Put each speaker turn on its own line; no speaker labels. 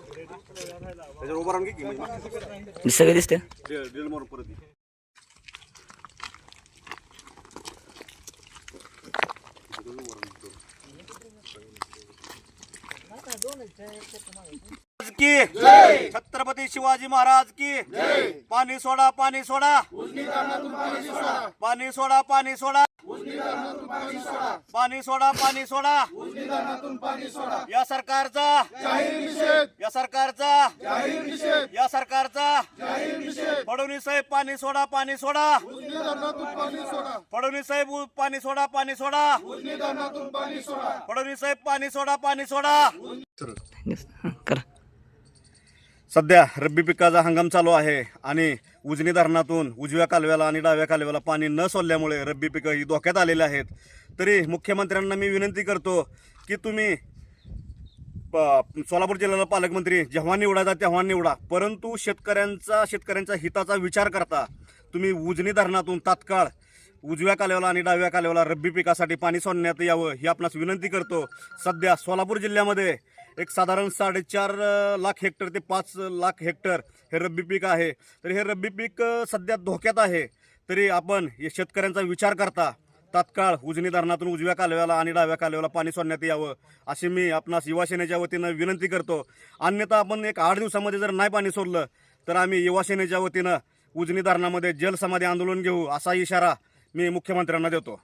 त्याच्यावर उभं राहून घे की म्हणजे
सगळे दिसते
ड्रिल मारून परत ये. की छत्रपती शिवाजी महाराज की पाणी सोडा पाणी सोडा पाणी सोडा पाणी सोडा पाणी सोडा पाणी सोडा या सरकारचा या सरकारचा या सरकारचा फडणवीस साहेब पाणी सोडा पाणी सोडा फडणवीस साहेब पाणी सोडा पाणी सोडा फडणवीस साहेब पाणी सोडा पाणी सोडा
हं, करा
सध्या रब्बी पिकाचा हंगाम चालू आहे आणि उजनी धरणातून उजव्या कालव्याला आणि डाव्या कालव्याला पाणी न सोडल्यामुळे रब्बी पिकं ही धोक्यात आलेली आहेत. तरी मुख्यमंत्र्यांना मी विनंती करतो की तुम्ही प- सोलापूर जिल्ह्याला पालकमंत्री जेव्हा निवडायचा तेव्हा निवडा. परंतु शेतकऱ्यांचा शेतकऱ्यांच्या हिताचा विचार करता तुम्ही उजनी धरणातून तात्काळ उजव्या कालव्याला आणि डाव्या कालव्याला रब्बी पिकासाठी पाणी सोडण्यात यावं ही आपणास विनंती करतो. सध्या सोलापूर जिल्ह्यामध्ये एक साधारण साडेचार लाख हेक्टर ते पाच लाख हेक्टर हे रब्बी पीक आहे. तर हे रब्बी पीक सध्या धोक्यात आहे. तरी आपण या शेतकऱ्यांचा विचार करता तात्काळ उजनी धरणातून उजव्या कालव्याला आणि डाव्या कालव्याला पाणी सोडण्यात यावं अशी मी आपणास युवासेनेच्या वतीनं विनंती करतो. अन्यथा आपण एक आठ दिवसामध्ये जर नाही पाणी सोडलं तर आम्ही युवासेनेच्या वतीनं उजनी धरणामध्ये जलसमाधी आंदोलन घेऊ असा इशारा मी मुख्यमंत्र्यांना देतो.